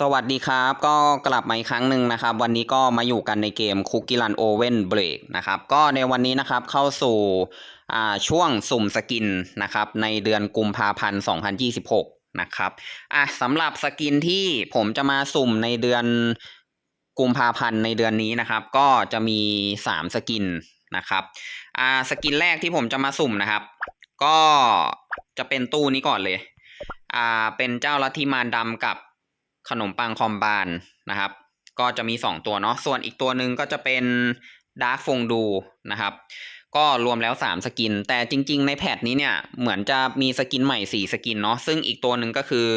สวัสดีครับ ก็กลับมาอีกครั้งหนึ่งนะครับ วันนี้ก็มาอยู่กันในเกม Cookie Run Oven Break นะครับ ก็ในวันนี้นะครับเข้าสู่อ่าช่วงสุ่มสกินนะครับในเดือนกุมภาพันธ์ 2026 นะครับอะสำหรับสกินที่ผมจะมาสุ่มในเดือนกุมภาพันธ์ในเดือนนี้นะครับ ก็จะมี 3 สกินนะครับอ่าสกินแรกที่ผมจะมาสุ่มนะครับ ก็จะเป็นตู้นี้ก่อนเลยอ่าเป็นเจ้าลัทธิมารดำกับ ขนมปังคอมบานนะครับ ก็จะมีสองตัวเนาะส่วนอีกตัวหนึ่งก็จะเป็นดาร์กฟงดูนะครับ ก็รวมแล้วสามสกิน แต่จริง ๆ ในแพทนี้เนี่ยเหมือนจะมีสกินใหม่สี่สกินเนาะซึ่งอีกตัวหนึ่งก็คือ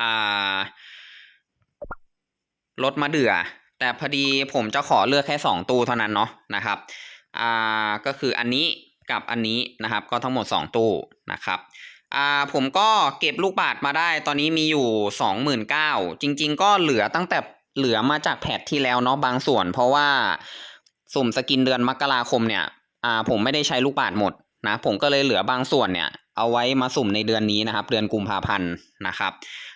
อ่ารถมาเดือ แต่พอดีผมจะขอเลือกแค่สองตู้เท่านั้นเนาะนะครับอ่าก็คืออันนี้กับอันนี้นะครับ ก็ทั้งหมดสองตู้นะครับ อ่าผมก็เก็บลูกบาทมาได้ตอนนี้มีอยู่สองหมื่นเก้าจริง ๆ ก็เหลือตั้งแต่เหลือมาจากแพทที่แล้วเนาะบางส่วน เพราะว่าสุ่มสกินเดือนมกราคมเนี่ยอ่าผมไม่ได้ใช้ลูกบาทหมดนะผมก็เลยเหลือบางส่วนเนี่ยเอาไว้มาสุ่มในเดือนนี้นะครับ เดือนกุมภาพันธ์นะครับ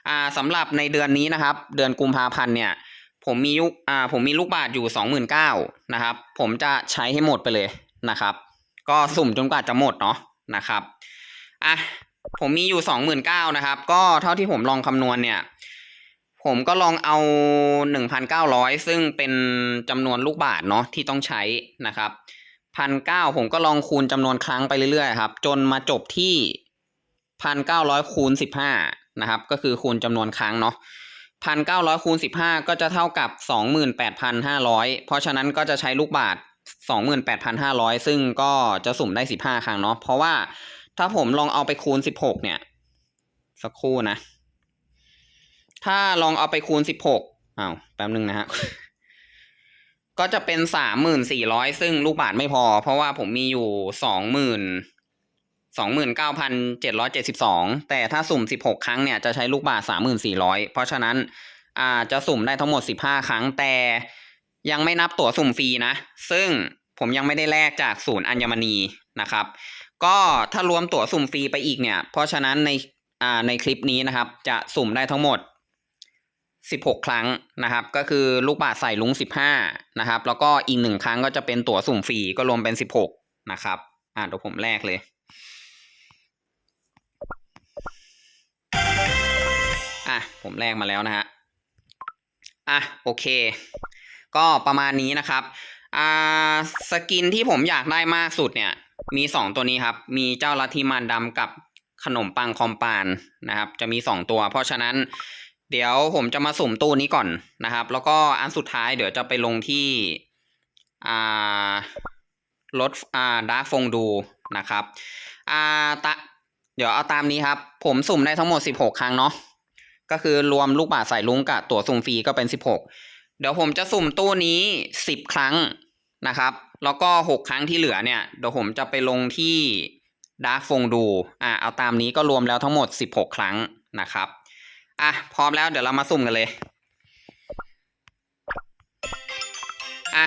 อ่าสำหรับในเดือนนี้นะครับ เดือนกุมภาพันธ์เนี่ยผมมียุอ่าผมมีลูกบาทอยู่สองหมื่นเก้านะครับ ผมจะใช้ให้หมดไปเลยนะครับ ก็สุ่มจนกว่าจะหมดเนาะนะครับอะ ผมมีอยู่สองหมื่นเก้านะครับ ก็เท่าที่ผมลองคำนวณเนี่ย ผมก็ลองเอาหนึ่งพันเก้าร้อยซึ่งเป็นจำนวนลูกบาทเนาะที่ต้องใช้นะครับพันเก้าผมก็ลองคูณจำนวนครั้งไปเรื่อยๆครับ จนมาจบที่พันเก้าร้อยคูณสิบห้านะครับ ก็คือคูณจำนวนครั้งเนาะพันเก้าร้อยคูณสิบห้าก็จะเท่ากับสองหมื่นแปดพันห้าร้อยเพราะฉะนั้นก็จะใช้ลูกบาทสองหมื่นแปดพันห้าร้อยซึ่งก็จะสุ่มได้สิบห้าครั้งเนาะเพราะว่า ถ้าผมลองเอาไปคูณสิบหกเนี่ย สักครู่นะ ถ้าลองเอาไปคูณสิบหกอ้าวแป๊บนึงนะฮะก็จะเป็นสามหมื่นสี่ร้อยซึ่งลูกบาทไม่พอ เพราะว่าผมมีอยู่สองหมื่นสองหมื่นเก้าพันเจ็ดร้อยเจ็ดสิบสองแต่ถ้าสุ่มสิบหกครั้งเนี่ยจะใช้ลูกบาทสามหมื่นสี่ร้อยเพราะฉะนั้นอ่าจะสุ่มได้ทั้งหมดสิบห้าครั้ง แต่ยังไม่นับตั๋วสุ่มฟรีนะ ซึ่งผมยังไม่ได้แลกจากศูนย์อัญมณีนะครับ ก็ถ้ารวมตั๋วสุ่มฟรีไปอีกเนี่ย เพราะฉะนั้นในอ่าในคลิปนี้นะครับ จะสุ่มได้ทั้งหมด 16 ครั้งนะครับ ก็คือลูกบาศก์ใส่ลุง 15 นะครับ แล้วก็อีกหนึ่งครั้งก็จะเป็นตั๋วสุ่มฟรีก็รวมเป็น 16 นะครับ อ่าเดี๋ยวผมแลกเลยอะผมแลกมาแล้วนะฮะอะโอเค ก็ประมาณนี้นะครับอ่าสกินที่ผมอยากได้มากสุดเนี่ย มีสองตัวนี้ครับ มีเจ้าลัทธิมารดำกับขนมปังคอมปานนะครับ จะมีสองตัว เพราะฉะนั้นเดี๋ยวผมจะมาสุ่มตู้นี้ก่อนนะครับ แล้วก็อันสุดท้ายเดี๋ยวจะไปลงที่อ่ารถอ่าดาร์ฟงดูนะครับอ่าตะเดี๋ยวเอาตามนี้ครับ ผมสุ่มได้ทั้งหมด 16 ครั้งเนาะก็คือรวมลูกบาศก์ใส่ลุงกับตั๋วสุ่มฟรีก็เป็น 16 เดี๋ยวผมจะสุ่มตู้นี้ 10 ครั้งนะครับ แล้วก็ 6 ครั้งที่เหลือเนี่ยเดี๋ยวผมจะไปลงที่ดาร์กฟงดูอ่าเอาตามนี้ก็รวมแล้วทั้งหมด 16 ครั้งนะครับอะพร้อมแล้วเดี๋ยวเรามาสุ่มกันเลยอะ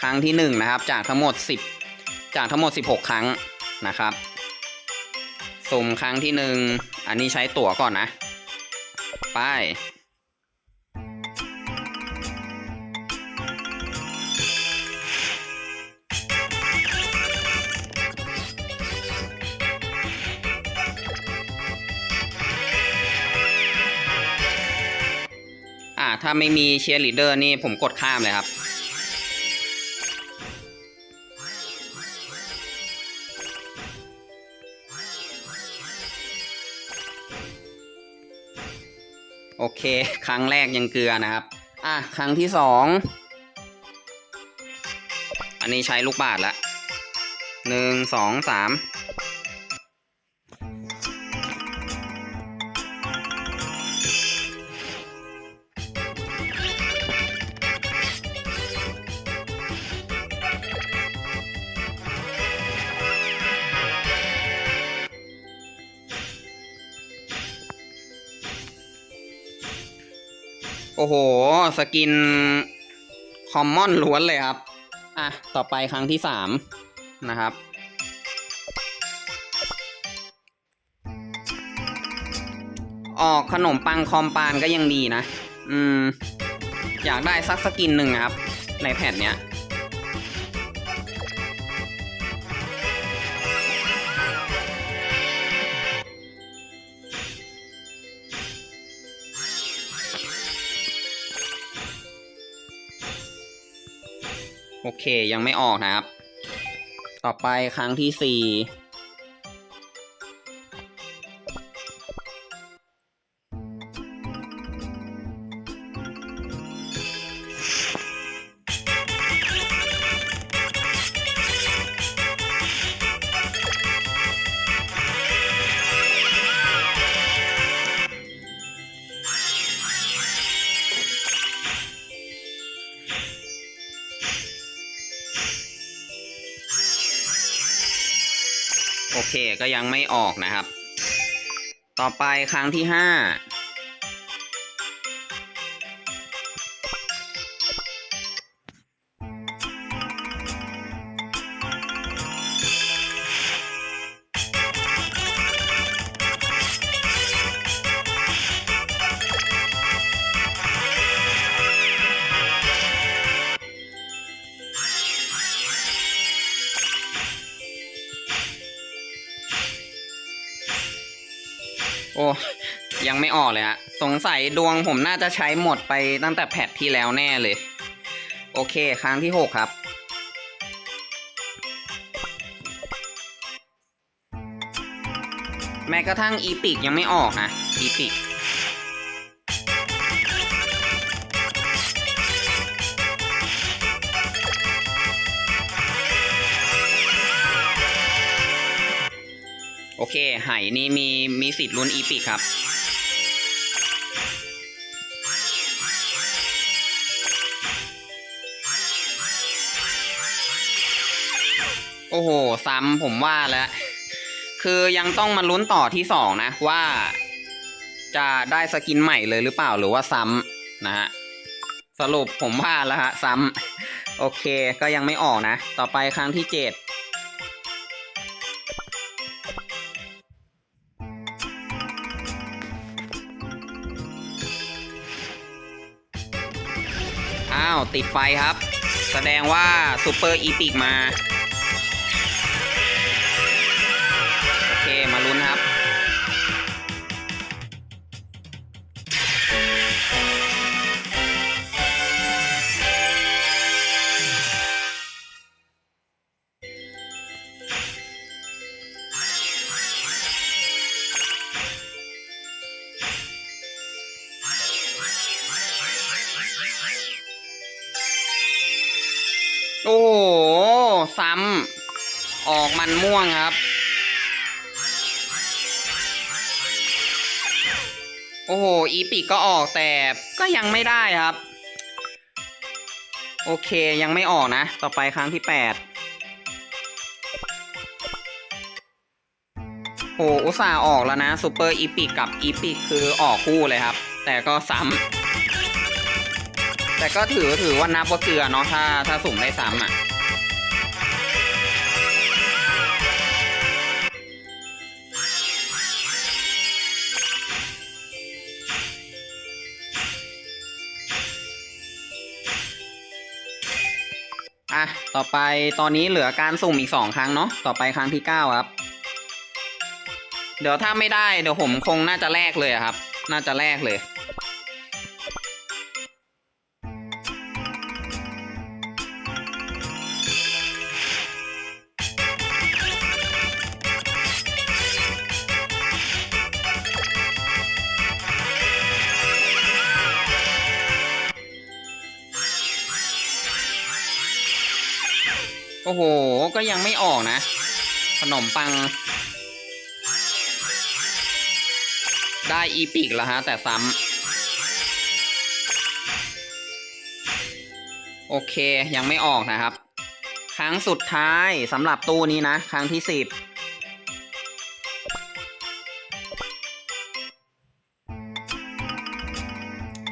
ครั้งที่หนึ่งนะครับ จากทั้งหมด 10 จากทั้งหมด 16 ครั้งนะครับสุ่มครั้งที่หนึ่งอันนี้ใช้ตั๋วก่อนนะ ไป ถ้าไม่มีเชียร์ลีดเดอร์นี่ผมกดข้ามเลยครับ โอเค ครั้งแรกยังเกลือนะครับ อะ ครั้งที่สอง อันนี้ใช้ลูกบาทละหนึ่งสองสาม อ้โห สกิน คอมมอนล้วนเลยครับ อะ ต่อไปครั้งที่สามนะครับ ออกขนมปังคอมปานก็ยังดีนะ อืม อยากได้สักสกินหนึ่งครับ ในแผ่นเนี้ย โอเคยังไม่ออกนะครับ ต่อไปครั้งที่สี่ เคก็ยังไม่ออกนะครับ ต่อไปครั้งที่ห้า โอ้ยังไม่ออกเลยฮะสงสัยดวงผมน่าจะใช้หมดไปตั้งแต่แพทที่แล้วแน่เลย โอเค ครั้งที่หกครับ แม้กระทั่งอีพิกยังไม่ออกนะอีพิก อเคไหนี่มีมีสิทธิ์ลุ้นอีพิกครับ โอ้โห ซ้ำผมว่าแล้ว คือยังต้องมาลุ้นต่อที่สองนะ ว่า จะได้สกินใหม่เลยหรือเปล่าหรือว่าซ้ำนะฮะ สรุปผมว่าแล้วฮะ ซ้ำโอเคก็ยังไม่ออกนะ ต่อไปครั้งที่เจ็ด ติดไฟครับ แสดงว่าซูเปอร์อีพิกมา โอเค มาลุ้นครับำออกมันม่วงครับ โอ้โห อีปิกก็ออกแต่ก็ยังไม่ได้ครับ โอเคยังไม่ออกนะ ต่อไปครั้งที่แปดโหอุตส่าห์ออกแล้วนะซูเปอร์อีปิกกับอีปิกคือออกคู่เลยครับ แต่ก็ซ้ำแต่ก็ถือถือว่านับว่าเกลือเนาะถ้าถ้าสุ่มได้ซ้ำอะ่ะ ต่อไปตอนนี้เหลือการสุ่มอีกสองครั้งเนาะต่อไปครั้งที่เก้าครับ เดี๋ยวถ้าไม่ได้เดี๋ยวผมคงน่าจะแลกเลยครับ น่าจะแลกเลย นมปัง ได้อีพิกแล้วฮะ แต่ซ้ำโอเคยังไม่ออกนะครับ ครั้งสุดท้ายสำหรับตู้นี้นะ ครั้งที่สิบ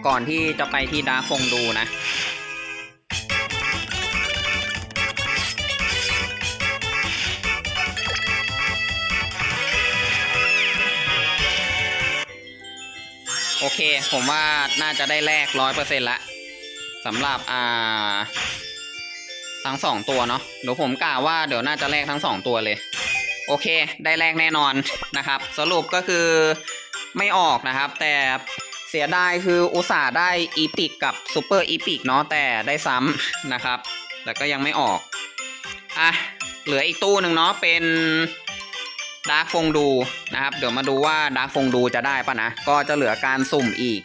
ก่อนที่จะไปที่ดาฟงดูนะ เค ผมว่าน่าจะได้แลกร้อยเปอร์เซ็นต์ละสำหรับอ่า ทั้งสองตัวเนาะเดี๋ยวผมกล่าวว่าเดี๋ยวน่าจะแลกทั้งสองตัวเลย โอเค ได้แลกแน่นอนนะครับ สรุปก็คือไม่ออกนะครับ แต่เสียดายคืออุตส่าห์ได้อีพิกกับซูเปอร์อีพิกเนาะแต่ได้ซ้ำนะครับแต่ก็ยังไม่ออกอะเหลืออีกตู้หนึ่งเนาะเป็น ดาร์กฟงดูนะครับเดี๋ยวมาดูว่าดาร์กฟงดูจะได้ปะนะ ก็จะเหลือการสุ่มอีก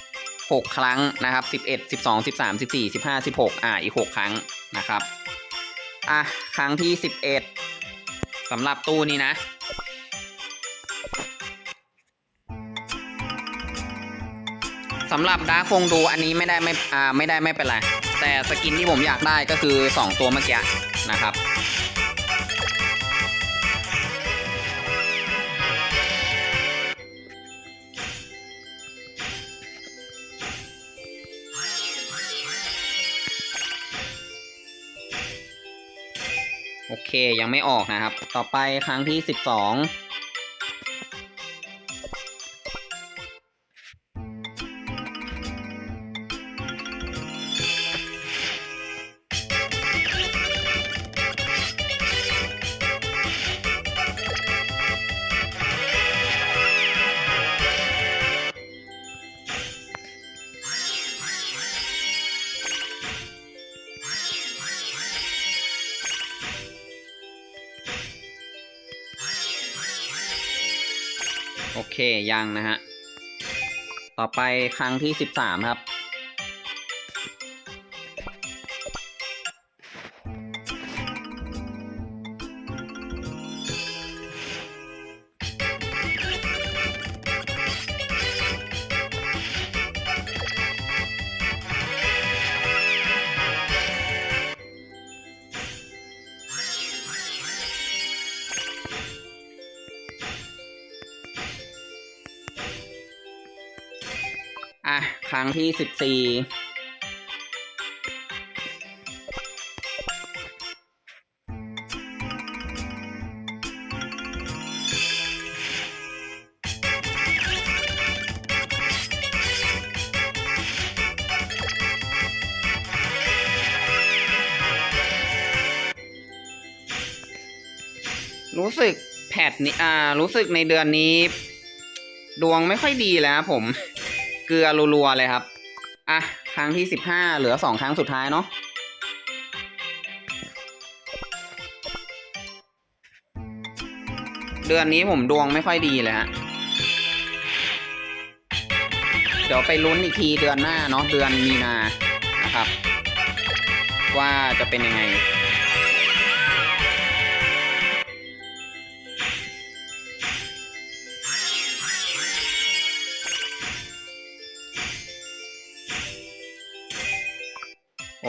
6 ครั้งนะครับ 11 12 13 14 15 16 อ่าอีก 6 ครั้งนะครับอะครั้งที่ 11สำหรับตู้นี้นะสำหรับดาร์คฟงดูอันนี้ไม่ได้ไม่อ่าไม่ได้ไม่เป็นไรแต่สกินที่ผมอยากได้ก็คือ 2 ตัวเมื่อกี้นะครับ เคยังไม่ออกนะครับ ต่อไปครั้งที่ 12 เคยังนะฮะ ต่อไปครั้งที่สิบสามครับ ครั้งที่14รู้สึกแพทนี้อ่า รู้สึกในเดือนนี้ ดวงไม่ค่อยดีแล้วผม เกลือรัวๆเลยครับ อะ ครั้งที่สิบห้าเหลือสองครั้งสุดท้ายเนาะเดือนนี้ผมดวงไม่ค่อยดีเลยฮะ เดี๋ยวไปลุ้นอีกทีเดือนหน้าเนาะเดือนมีนานะครับ ว่าจะเป็นยังไง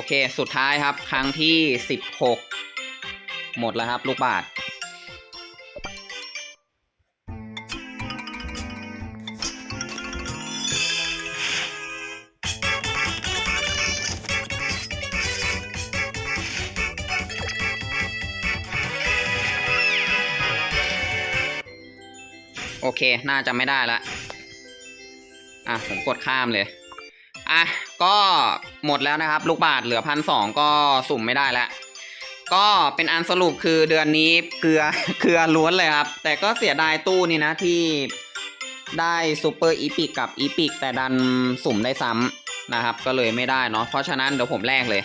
เค สุดท้ายครับ ครั้งที่16หมดแล้วครับ ลูกบาทโอเค น่าจะไม่ได้ละ อะ ผมกดข้ามเลย อะ ก็ หมดแล้วนะครับ ลูกบาทเหลือพันสองก็สุ่มไม่ได้แล้วก็เป็นอันสรุปคือเดือนนี้เกลือเกลือล้วนเลยครับ แต่ก็เสียดายตู้นี้นะที่ได้ซูเปอร์อีพิกกับอีพิกแต่ดันสุ่มได้ซ้ำนะครับ ก็เลยไม่ได้เนาะเพราะฉะนั้นเดี๋ยวผมแลกเลย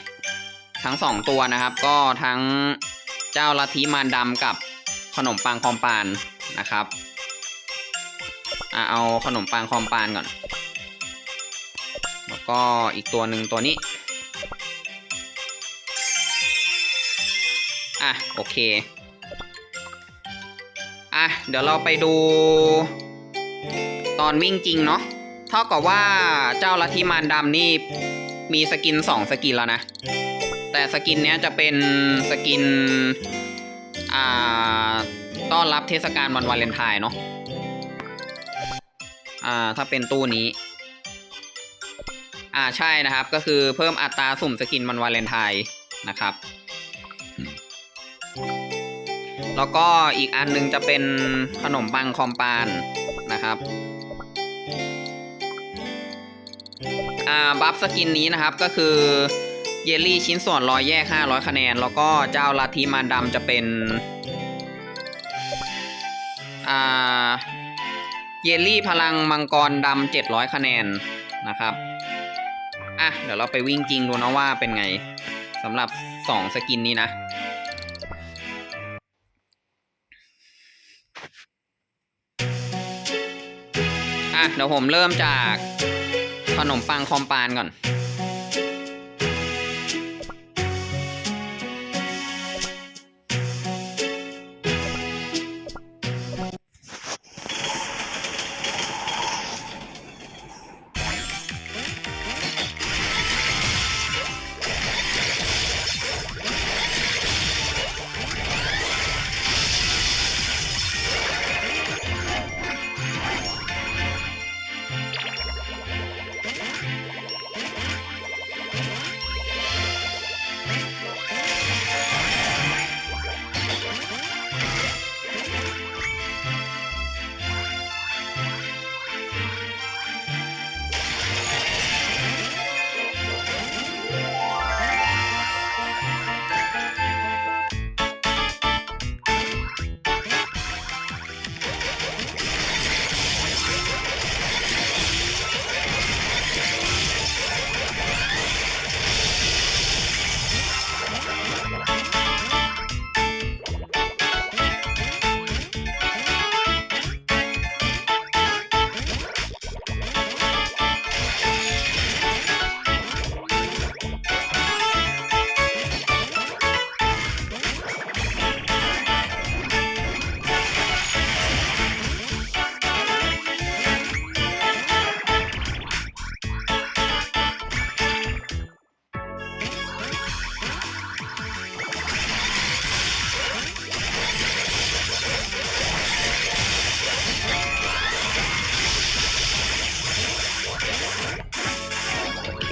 ทั้งสองตัวนะครับ ก็ทั้งเจ้าลัทธิมารดำกับขนมปังคอมปานนะครับอะเอาขนมปังคอมปานก่อน แล้วก็อีกตัวหนึ่งตัวนี้ อะ โอเค อะ เดี๋ยวเราไปดู ตอนวิ่งจริงเนาะเท่ากับว่าเจ้าลัทธิมารดำนี่มีสกินสองสกินแล้วนะ แต่สกินเนี้ยจะเป็นสกิน อ่า ต้อนรับเทศกาลวันวาเลนไทน์เนาะ อ่า ถ้าเป็นตู้นี้ อ่าใช่นะครับก็คือเพิ่มอัตราสุ่มสกินวันวาเลนไทน์นะครับ แล้วก็อีกอันหนึงจะเป็นขนมปังคอมปานนะครับอ่าบัฟสกินนี้นะครับก็คือเยลลี่ชิ้นส่วนร้อยแยก 500 คะแนน แล้วก็เจ้าลัทธิมารดำจะเป็นอ่าเยลลี่พลังมังกรดำ700 คะแนนนะครับ อะ เดี๋ยวเราไปวิ่งจริงดูนะว่าเป็นไงสำหรับสองสกินนี้นะ อะ เดี๋ยวผมเริ่มจากขนมปังคอมปานก่อน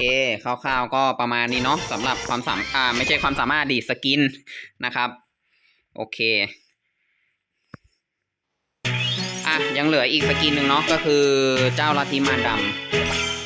เคคร่าวๆก็ประมาณนี้เนาะสำหรับความสามอ่าไม่ใช่ความสามารถดีสกินนะครับ โอเคอะยังเหลืออีกสกินหนึ่งเนาะก็คือเจ้าลัทธิมารดำ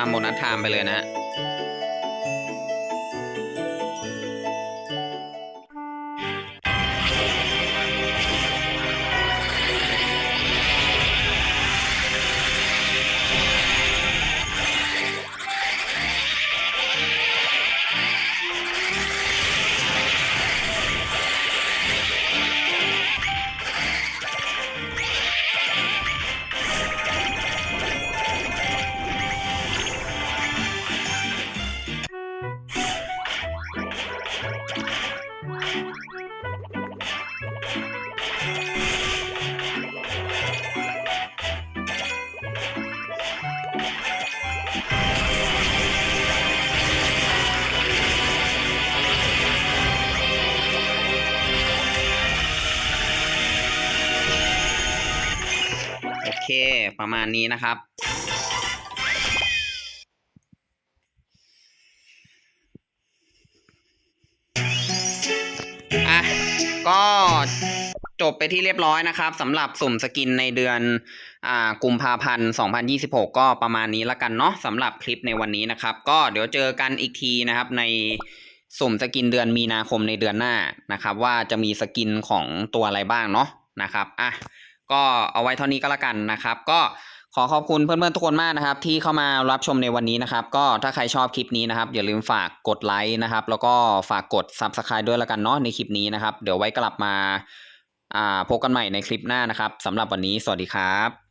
ามโมนัสไทม์ไปเลยนะ ประมาณนี้นะครับ อะ ก็จบไปที่เรียบร้อยนะครับสำหรับสุ่มสกินในเดือนอ่ากุมภาพันธ์ 2026 ก็ประมาณนี้ละกันเนาะสำหรับคลิปในวันนี้นะครับ ก็เดี๋ยวเจอกันอีกทีนะครับในสุ่มสกินเดือนมีนาคมในเดือนหน้านะครับ ว่าจะมีสกินของตัวอะไรบ้างเนาะนะครับอะ ก็เอาไว้เท่านี้ก็แล้วกันนะครับ ก็ขอขอบคุณเพื่อนๆทุกคนมากนะครับ ที่เข้ามารับชมในวันนี้นะครับ ก็ถ้าใครชอบคลิปนี้นะครับ อย่าลืมฝากกดไลค์นะครับ แล้วก็ฝากกด Subscribe ด้วยละกันเนาะในคลิปนี้นะครับ เดี๋ยวไว้กลับมาอ่าพบกันใหม่ในคลิปหน้านะครับสำหรับวันนี้สวัสดีครับ